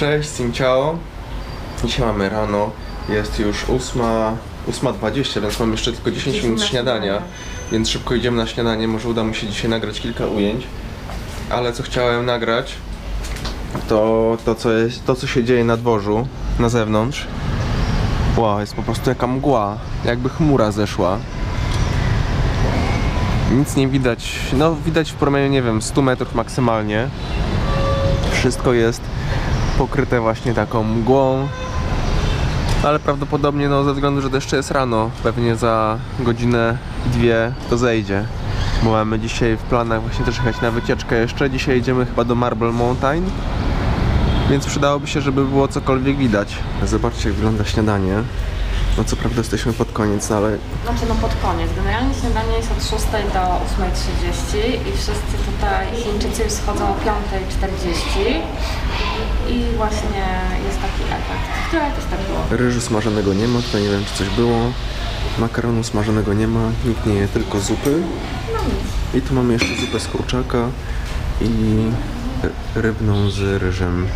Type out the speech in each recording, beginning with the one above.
Cześć, Sim Ciao. Dzisiaj mamy rano, jest już 8, 8.20, więc mam jeszcze tylko 10 Idziemy minut śniadania, więc szybko idziemy na śniadanie, może uda mi się dzisiaj nagrać kilka ujęć. Ale co chciałem nagrać, to to co, jest, to, co się dzieje na dworzu, na zewnątrz. Wow, jest po prostu jaka mgła, jakby chmura zeszła. Nic nie widać, no widać w promieniu, nie wiem, 100 metrów maksymalnie. Wszystko jest pokryte właśnie taką mgłą. Ale prawdopodobnie no, ze względu, że to jeszcze jest rano, pewnie za godzinę, dwie to zejdzie. Bo mamy dzisiaj w planach właśnie też jechać na wycieczkę jeszcze. Dzisiaj jedziemy chyba do Marble Mountain. Więc przydałoby się, żeby było cokolwiek widać. Zobaczcie jak wygląda śniadanie. No co prawda jesteśmy pod koniec, no ale Znaczy no pod koniec. Generalnie śniadanie jest od 6 do 8.30 i wszyscy tutaj Chińczycy już schodzą o 5.40 i właśnie jest taki efekt. Wczoraj też tak było. ryżu smażonego nie ma, tutaj nie wiem czy coś było. Makaronu smażonego nie ma, nikt nie je tylko zupy. I tu mamy jeszcze zupę z kurczaka i ry- rybną z ryżem.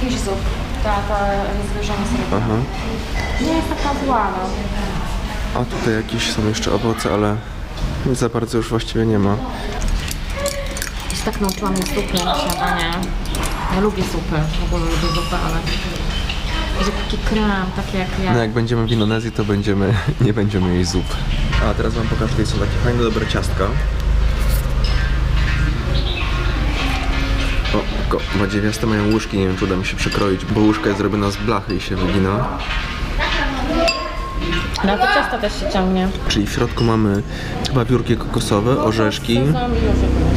Fish soup. Ta, ta rozwyżona z rybą. Aha. Nie jest taka zła, no. A tutaj jakieś są jeszcze owoce, ale nic za bardzo już właściwie nie ma. Ja się tak nauczyłam jeść zupy na śniadanie. Ja lubię supy, w ogóle lubię zupy, ale... Taki krem, taki jak ja. No jak będziemy w Indonezji, to będziemy, nie będziemy jeść zup. A teraz wam pokażę, tutaj są takie fajne, dobre ciastka. O, tylko badziewiaste mają łyżki, nie wiem czy uda mi się przekroić, bo łyżka jest zrobiona z blachy i się wygina. No to ciasto też się ciągnie. Czyli w środku mamy chyba wiórki kokosowe, orzeszki. Sezam i orzechy.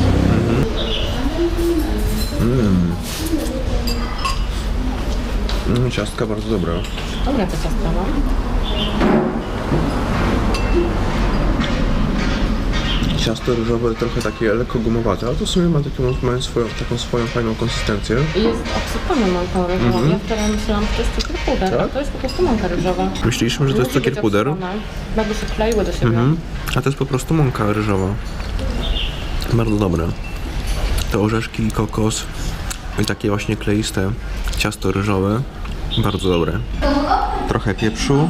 Mm, ciastka bardzo dobra. Dobre to ciasto, no. Ciasto ryżowe trochę takie lekko gumowate, ale to w sumie ma taką, mają swoją, taką swoją fajną konsystencję. I jest obsypany mąką ryżową. Ja wczoraj myślałam, że to jest cukier puder, a Mhm. Tak? to jest po prostu mąka ryżowa. Myśleliśmy, że to jest Musi cukier być puder, obsypane, Jakby się kleiły do siebie. Mhm. a to jest po prostu mąka ryżowa. Bardzo dobre. Te orzeszki, kokos i takie właśnie kleiste ciasto ryżowe. Bardzo dobre. Trochę pieprzu.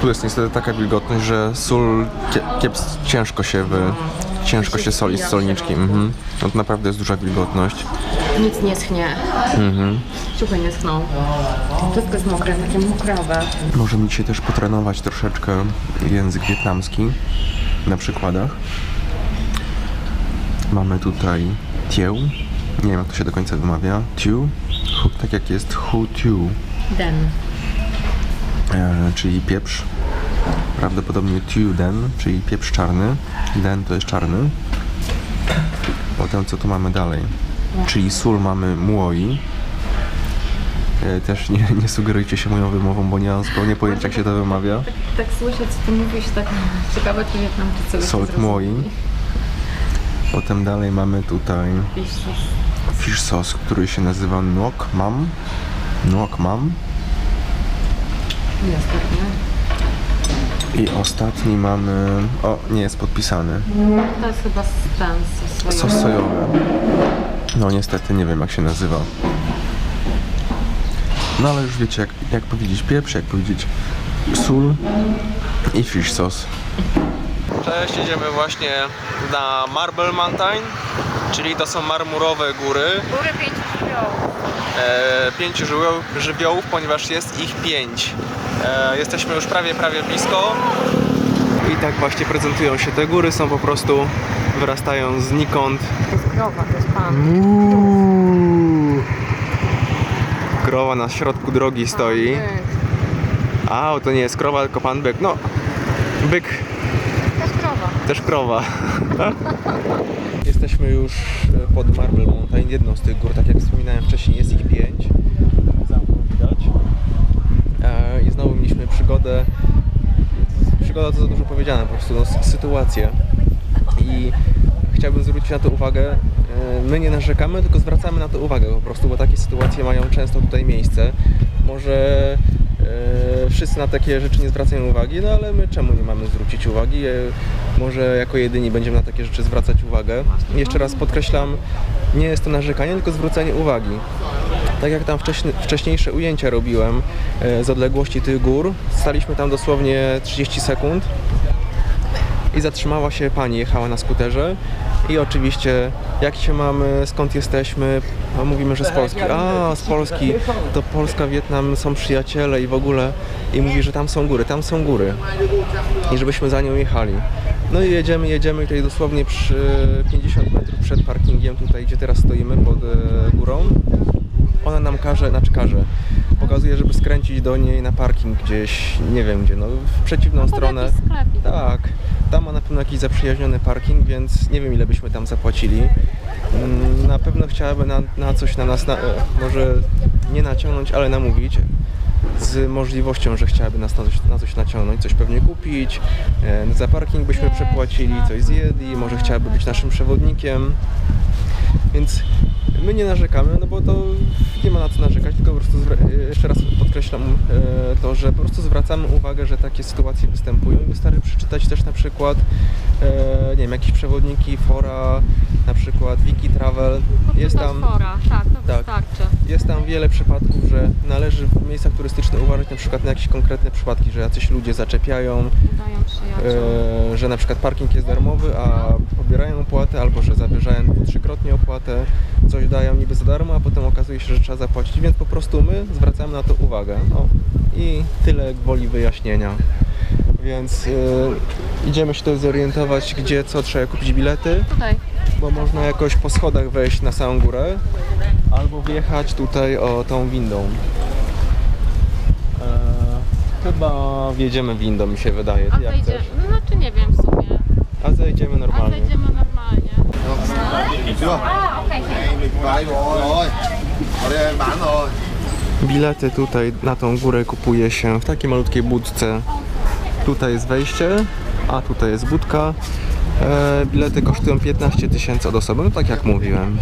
Tu jest niestety taka wilgotność, że sól kieps, ciężko się wy, ciężko się soli z solniczkiem. Mhm. No to naprawdę jest duża wilgotność. Nic nie schnie. Mhm. Ciuchy nie schną. Wszystko jest mokre, takie mokrowe. Możemy dzisiaj też potrenować troszeczkę język wietnamski na przykładach. Mamy tutaj tieu. Nie wiem jak to się do końca wymawia. Tiu. Tak jak jest hu tiu, Den. e, czyli pieprz. Prawdopodobnie tiu den, czyli pieprz czarny. Den to jest czarny. Potem co tu mamy dalej? Czyli sól mamy muoi. E, Też nie, nie sugerujcie się moją wymową, bo nie mam zupełnie pojęcia jak się to wymawia. Tak, tak słyszę, co ty mówisz, tak ciekawe, czy Wietnamczycy by Salt moi. Potem dalej mamy tutaj Fish sauce. fish sauce, który się nazywa nuoc mam. Nuoc mam. Jest. I ostatni mamy... O, nie jest podpisany. To jest chyba ten sos Sos sojowy. sojowy. No niestety nie wiem jak się nazywa. No ale już wiecie jak, jak powiedzieć pieprz, jak powiedzieć sól i fish sauce. Cześć, jedziemy właśnie na Marble Mountain, czyli to są marmurowe góry. Góry pięciu żywiołów. e, pięciu żywiołów, żywiołów, ponieważ jest ich pięć. E, jesteśmy już prawie, prawie blisko. I tak właśnie prezentują się te góry, są po prostu, wyrastają znikąd. To jest krowa, to jest pan. Krowa na środku drogi stoi. A, to nie jest krowa, tylko pan byk. No, byk, jest krowa. też krowa. Jesteśmy już e, pod Marble Mountain, jedną z tych gór, tak jak wspominałem wcześniej, jest ich pięć. Zamku widać. E, I znowu mieliśmy przygodę. Przygoda to za dużo powiedziane, po prostu no, sytuację. I chciałbym zwrócić na to uwagę. E, My nie narzekamy, tylko zwracamy na to uwagę po prostu, bo takie sytuacje mają często tutaj miejsce. może e, wszyscy na takie rzeczy nie zwracają uwagi, no ale my czemu nie mamy zwrócić uwagi? E, może jako jedyni będziemy na takie rzeczy zwracać uwagę. Jeszcze raz podkreślam, nie jest to narzekanie, tylko zwrócenie uwagi. Tak jak tam wcześniej, wcześniejsze ujęcia robiłem z odległości tych gór, staliśmy tam dosłownie 30 sekund i zatrzymała się pani, jechała na skuterze i oczywiście jak się mamy, skąd jesteśmy, no mówimy, że z Polski. A, z Polski, to Polska, Wietnam są przyjaciele i w ogóle i mówi, że tam są góry, tam są góry i żebyśmy za nią jechali. No i jedziemy, jedziemy tutaj dosłownie przy 50 metrów przed parkingiem, tutaj gdzie teraz stoimy pod e, górą. Ona nam każe, znaczy każe, pokazuje, żeby skręcić do niej na parking gdzieś, nie wiem gdzie, no w przeciwną stronę. jakiś sklepik. Tak, tam ma na pewno jakiś zaprzyjaźniony parking, więc nie wiem ile byśmy tam zapłacili. Mm, Na pewno chciałaby na, na coś na nas, na, e, może nie naciągnąć, ale namówić. Z możliwością, że chciałaby nas na coś, na coś naciągnąć, coś pewnie kupić. E, za parking byśmy przepłacili, coś zjedli, może chciałaby być naszym przewodnikiem. Więc my nie narzekamy, no bo to nie ma na co narzekać, tylko po prostu e, jeszcze raz podkreślam e, to, że po prostu zwracamy uwagę, że takie sytuacje występują i wystarczy przeczytać też na przykład e, nie wiem, jakieś przewodniki, fora, na przykład Wiki Travel. Jest tam, Fora. Tak, to Tak. wystarczy. jest tam wiele przypadków, że należy w miejscach turystycznych uważać na przykład na jakieś konkretne przypadki, że jacyś ludzie zaczepiają, e, że na przykład parking jest darmowy, a pobierają opłatę, albo że zawyżają dwu, trzykrotnie opłatę, coś dają niby za darmo, a potem okazuje się, że trzeba zapłacić, więc po prostu my zwracamy na to uwagę. No i tyle gwoli wyjaśnienia. Więc e, idziemy się tutaj zorientować, gdzie co trzeba kupić bilety, Tutaj. bo można jakoś po schodach wejść na samą górę, albo wjechać tutaj o tą windą. E, chyba wjedziemy windą, mi się wydaje. A jak chcesz? no znaczy nie wiem w sumie. A zejdziemy A normalnie. zejdziemy normalnie. chưa Rồi Bilety tutaj na tą górę kupuje się w takiej malutkiej budce. Tutaj jest wejście, a tutaj jest budka. E, bilety kosztują 15 tysięcy od osoby, no tak jak mówiłem.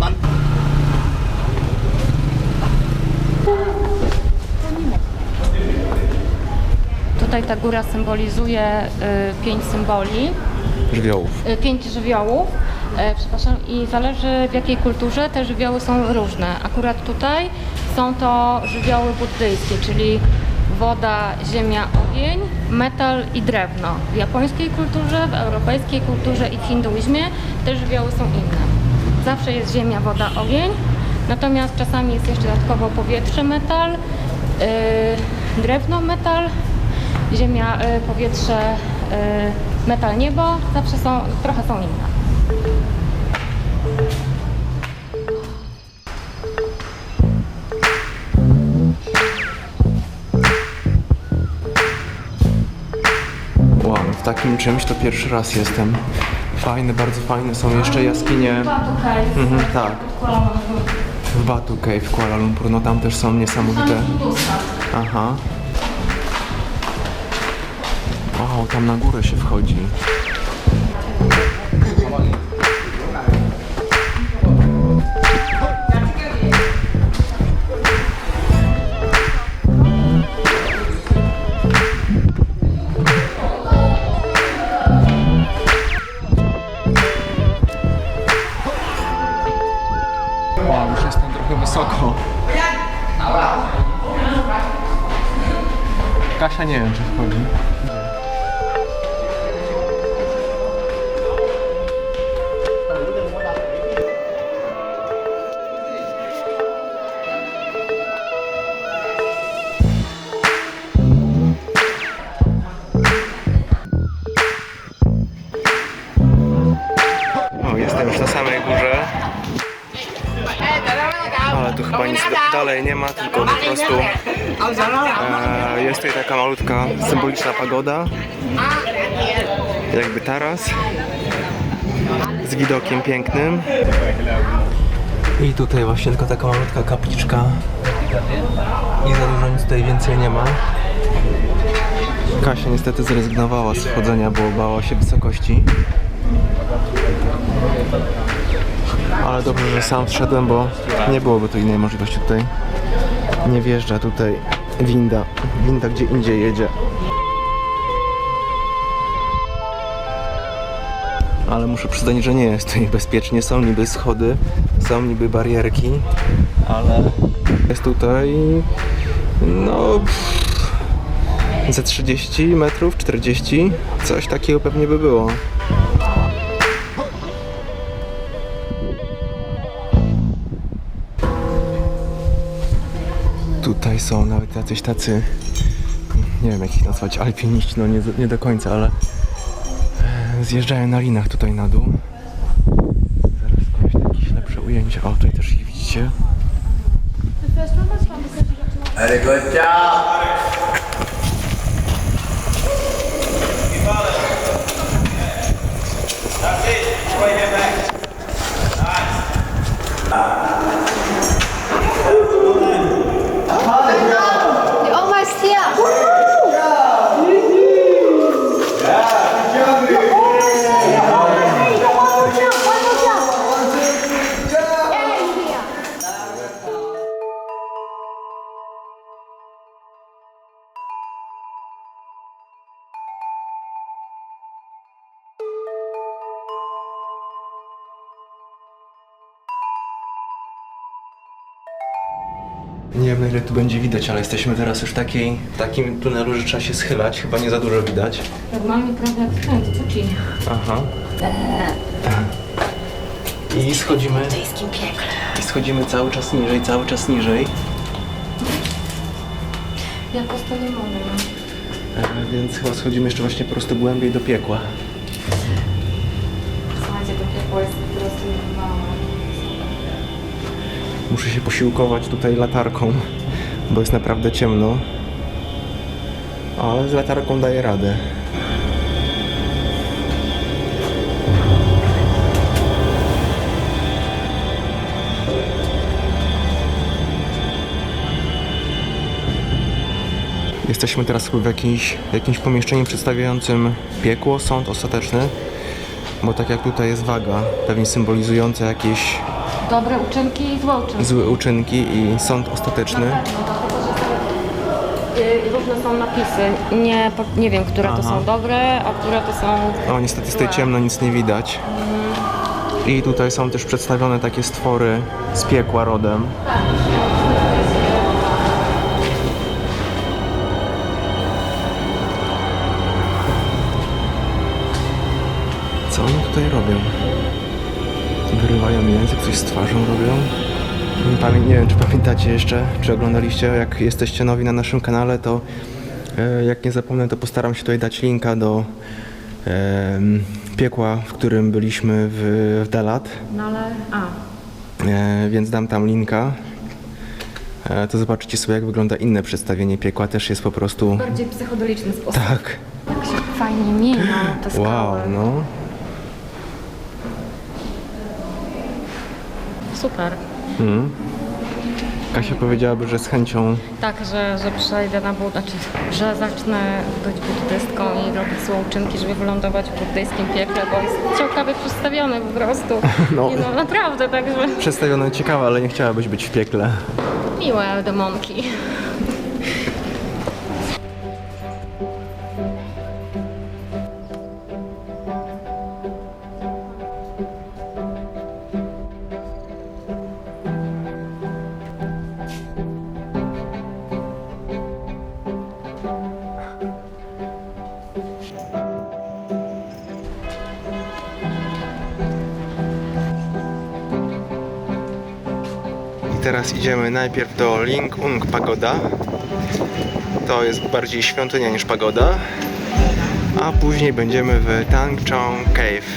Tutaj ta góra symbolizuje y, pięć symboli, Żywiołów. y, pięć żywiołów. E, przepraszam, i zależy w jakiej kulturze te żywioły są różne. Akurat tutaj są to żywioły buddyjskie, czyli woda, ziemia, ogień, metal i drewno. W japońskiej kulturze, w europejskiej kulturze i w hinduizmie te żywioły są inne. Zawsze jest ziemia, woda, ogień, natomiast czasami jest jeszcze dodatkowo powietrze, metal, yy, drewno, metal, ziemia, y, powietrze, y, metal, niebo, zawsze są, trochę są inne. Takim czymś to pierwszy raz jestem. Fajne, bardzo fajne są jeszcze jaskinie. Mhm, tak. W Batu Cave, Kuala Lumpur, no tam też są niesamowite. Aha. Wow, tam na górę się wchodzi. Nie wiem, czy wchodzi. Pagoda. Jakby taras. Z widokiem pięknym. I tutaj właśnie tylko taka malutka kapliczka. I za dużo nic tutaj więcej nie ma. Kasia niestety zrezygnowała z wchodzenia, bo bała się wysokości. Ale dobrze, że sam wszedłem, bo nie byłoby tu innej możliwości tutaj. Nie wjeżdża tutaj winda. Winda gdzie indziej jedzie. Ale muszę przyznać, że nie jest tutaj bezpiecznie. Są niby schody, są niby barierki, ale jest tutaj no ze 30 metrów, 40, coś takiego pewnie by było. Tutaj są nawet jacyś tacy, nie wiem jak ich nazwać, alpiniści, no nie, nie do końca, ale zjeżdżają na linach tutaj na dół. Zaraz skądś jakieś lepsze ujęcia. O, tutaj też ich widzicie. Very good. Nie wiem na ile tu będzie widać, ale jesteśmy teraz już w takiej, w takim tunelu, że trzeba się schylać. Chyba nie za dużo widać. Normalnie prawie jak ten, co ci? Aha. I schodzimy. Buddyjskim piekle. I schodzimy cały czas niżej, cały czas niżej. Jakoś to nie mogę. E, więc chyba schodzimy jeszcze właśnie po prostu głębiej do piekła. Muszę się posiłkować tutaj latarką, bo jest naprawdę ciemno. Ale z latarką daję radę. Jesteśmy teraz w jakimś, jakimś pomieszczeniu przedstawiającym piekło, sąd ostateczny. Bo tak jak tutaj jest waga, pewnie symbolizująca jakieś Dobre uczynki i złe uczynki. złe uczynki i sąd ostateczny. Na pewno, dlatego że sobie, y, różne są napisy. Nie, po- nie wiem, które to Aha. są dobre, a które to są O, niestety tutaj złe. ciemno, nic nie widać. I tutaj są też przedstawione takie stwory z piekła rodem. Co oni tutaj robią? Wyrywają język, coś z twarzą robią. Pamię- nie wiem, czy pamiętacie jeszcze, czy oglądaliście, jak jesteście nowi na naszym kanale, to e, jak nie zapomnę, to postaram się tutaj dać linka do em, piekła, w którym byliśmy w, w Dalat, No ale, a, e, więc dam tam linka. E, to zobaczycie sobie, jak wygląda inne przedstawienie piekła. Też jest po prostu... bardziej psychodeliczny sposób. Tak. Tak się fajnie mienią te skały. Wow, no. Super. Mm. Kasia powiedziałaby, że z chęcią Tak, że, że przejdę na budę, znaczy, że zacznę być buddystką i robić złe uczynki, żeby wylądować w buddyjskim piekle, bo jest ciekawie przedstawiony po prostu. No. I no naprawdę, także przedstawione ciekawe, ale nie chciałabyś być w piekle. miłe demonki. Teraz idziemy najpierw do Ling Ung Pagoda. To jest bardziej świątynia niż pagoda. A później będziemy w Tangchong Cave.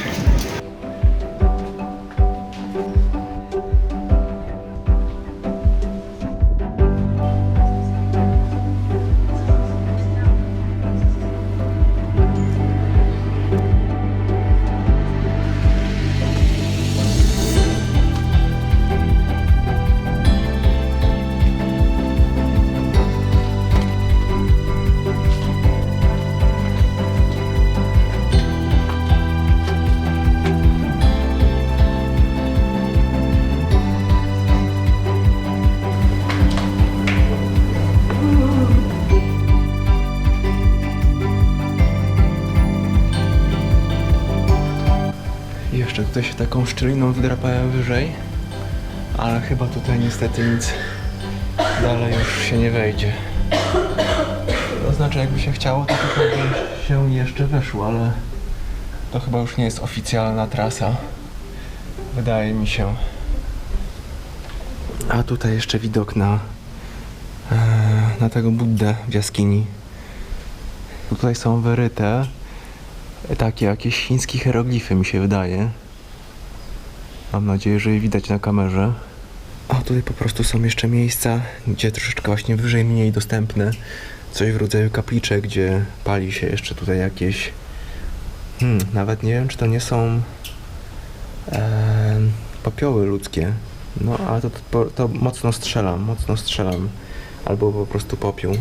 Tutaj się taką szczeliną wdrapałem wyżej, ale chyba tutaj niestety nic dalej już się nie wejdzie. To znaczy, jakby się chciało, to by się jeszcze weszło, ale to chyba już nie jest oficjalna trasa. Wydaje mi się. A tutaj jeszcze widok na, e, na tego Buddę w jaskini. Tutaj są wyryte takie jakieś chińskie hieroglify, mi się wydaje. Mam nadzieję, że je widać na kamerze. A tutaj po prostu są jeszcze miejsca, gdzie troszeczkę właśnie wyżej, mniej dostępne. Coś w rodzaju kapliczek, gdzie pali się jeszcze tutaj jakieś. Hmm, nawet nie wiem, czy to nie są em, popioły ludzkie. No, ale to, to, to mocno strzelam, mocno strzelam. Albo po prostu popiół.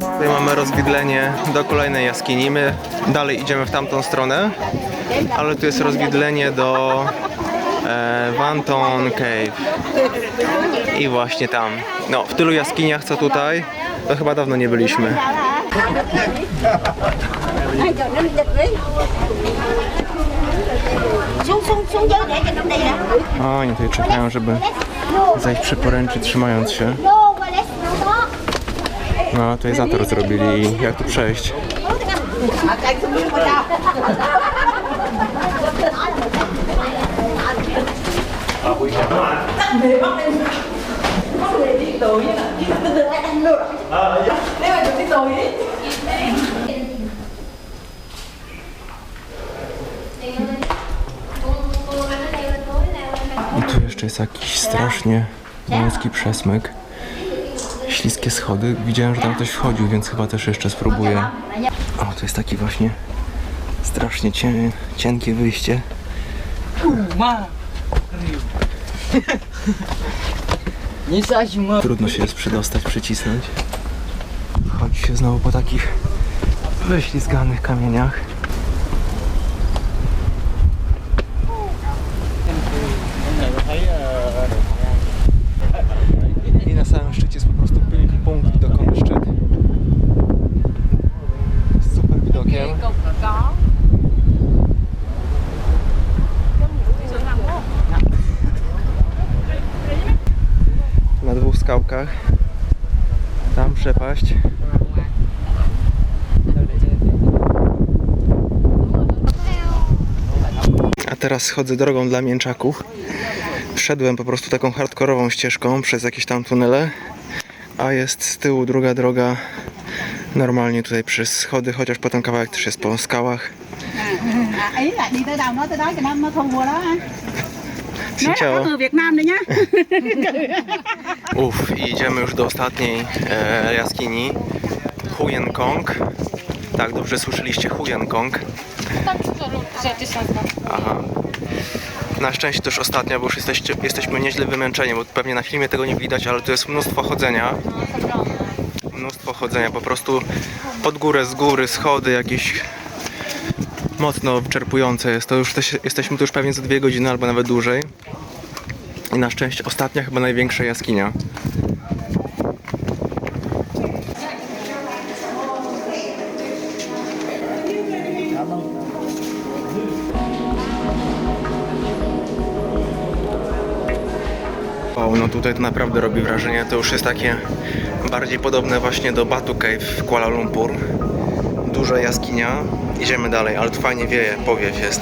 Tutaj mamy rozwidlenie do kolejnej jaskini. My dalej idziemy w tamtą stronę, ale tu jest rozwidlenie do e, Wanton Cave. I właśnie tam. No, w tylu jaskiniach co tutaj, to chyba dawno nie byliśmy. Oni tutaj czekają, żeby zejść przy poręczy trzymając się. No, tutaj zator zrobili jak tu przejść? I tu jeszcze jest jakiś strasznie wąski przesmyk. Śliskie schody. Widziałem, że tam ktoś wchodził, więc chyba też jeszcze spróbuję. O, to jest taki właśnie strasznie cię, cienkie wyjście. Trudno się jest przydostać, przycisnąć. Chodzi się znowu po takich wyślizganych kamieniach. I na samym szczycie jest po prostu piękny punkt widokowy szczyt. Z super widokiem. Na dwóch skałkach. Tam przepaść. A teraz schodzę drogą dla mięczaków. Wszedłem po prostu taką hardkorową ścieżką przez jakieś tam tunele, a jest z tyłu druga droga normalnie tutaj przez schody, chociaż potem kawałek też jest po skałach. Uff, i idziemy już do ostatniej e, jaskini. Huyen Kong. Tak, dobrze słyszeliście, Huyen Kong. Tak, za tysiąc Aha. Na szczęście już ostatnia, bo już jesteście, jesteśmy nieźle wymęczeni, bo pewnie na filmie tego nie widać, ale tu jest mnóstwo chodzenia. Mnóstwo chodzenia, po prostu pod górę, z góry, schody jakieś mocno wyczerpujące jest. To już też, jesteśmy tu już pewnie za dwie godziny albo nawet dłużej. I na szczęście ostatnia, chyba największa jaskinia. Wow, no tutaj to naprawdę robi wrażenie. To już jest takie bardziej podobne właśnie do Batu Cave w Kuala Lumpur. Duża jaskinia. Idziemy dalej, ale fajnie wieje, powiew jest.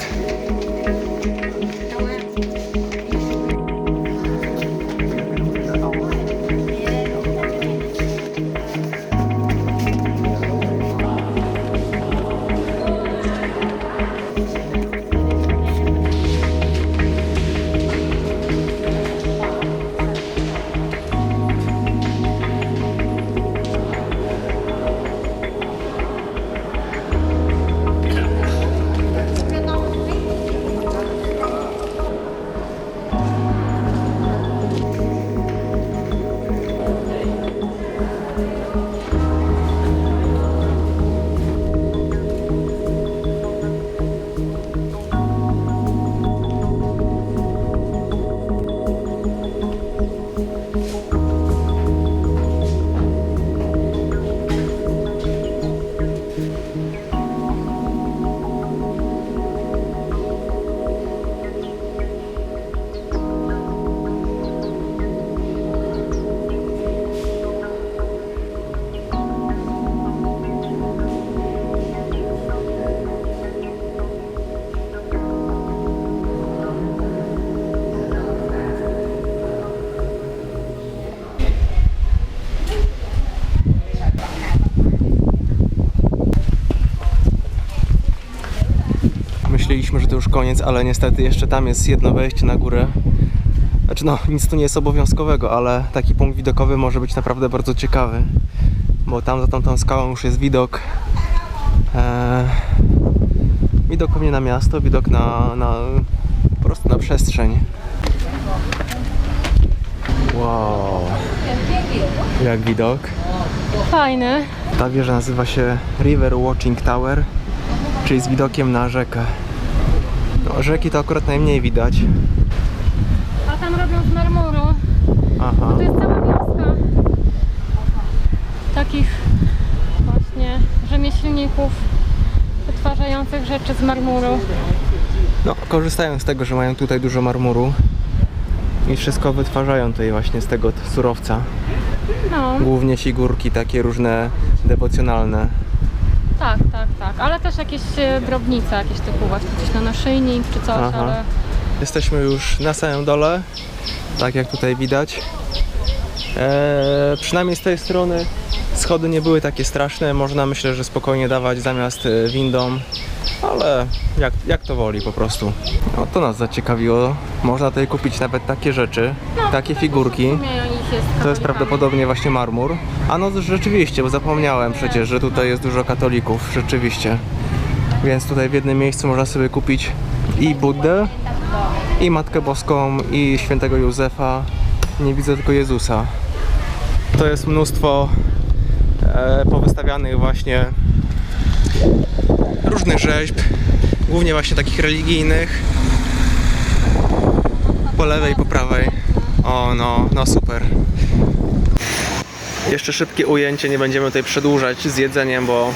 Koniec, ale niestety jeszcze tam jest jedno wejście na górę. Znaczy no, nic tu nie jest obowiązkowego, ale taki punkt widokowy może być naprawdę bardzo ciekawy. Bo tam za tamtą skałą już jest widok. E, widok pewnie na miasto, widok na, na po prostu na przestrzeń. Wow. Jak widok. Fajny. Ta wieża nazywa się River Watching Tower, czyli z widokiem na rzekę. No, rzeki to akurat najmniej widać. A tam robią z marmuru. Aha. To jest cała wioska takich właśnie rzemieślników wytwarzających rzeczy z marmuru. No, korzystają z tego, że mają tutaj dużo marmuru i wszystko wytwarzają tutaj właśnie z tego surowca. No, Głównie figurki takie różne dewocjonalne. Tak, tak, tak. Ale też jakieś e, drobnice, jakieś typu właśnie gdzieś na naszyjnik czy coś, Aha. ale Jesteśmy już na samym dole, tak jak tutaj widać. Eee, przynajmniej z tej strony schody nie były takie straszne, można myślę, że spokojnie dawać zamiast e, windą, ale jak, jak to woli po prostu. No to nas zaciekawiło, można tutaj kupić nawet takie rzeczy, takie figurki. w sumie ich jest To jest prawdopodobnie właśnie marmur. A no rzeczywiście, bo zapomniałem przecież, że tutaj jest dużo katolików, rzeczywiście. Więc tutaj w jednym miejscu można sobie kupić i Buddę, i Matkę Boską, i Świętego Józefa. Nie widzę tylko Jezusa. To jest mnóstwo e, powystawianych właśnie różnych rzeźb, głównie właśnie takich religijnych. Po lewej, po prawej. O, no, no super. Jeszcze szybkie ujęcie, nie będziemy tutaj przedłużać z jedzeniem, bo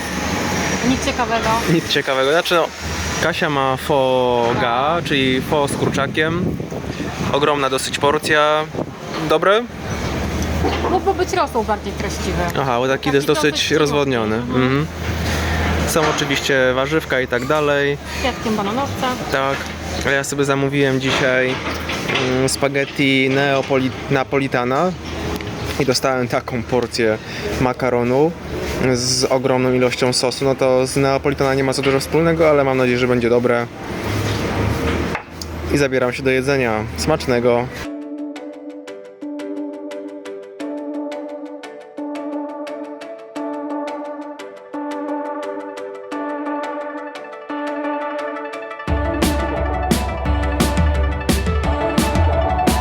Nic ciekawego. nic ciekawego. Znaczy no, Kasia ma foga, czyli fo z kurczakiem. Ogromna dosyć porcja. Dobre? Mógłby być rosół bardziej treściwy. Aha, bo taki Taki jest dosyć dosyć rozwodniony. Mhm. Mhm. Są oczywiście warzywka i tak dalej. Kwiatkiem bananowca. Tak. A ja sobie zamówiłem dzisiaj spaghetti neopoli- napolitana i dostałem taką porcję makaronu z ogromną ilością sosu. No to z neapolitana nie ma co dużo wspólnego, ale mam nadzieję, że będzie dobre. I zabieram się do jedzenia. Smacznego.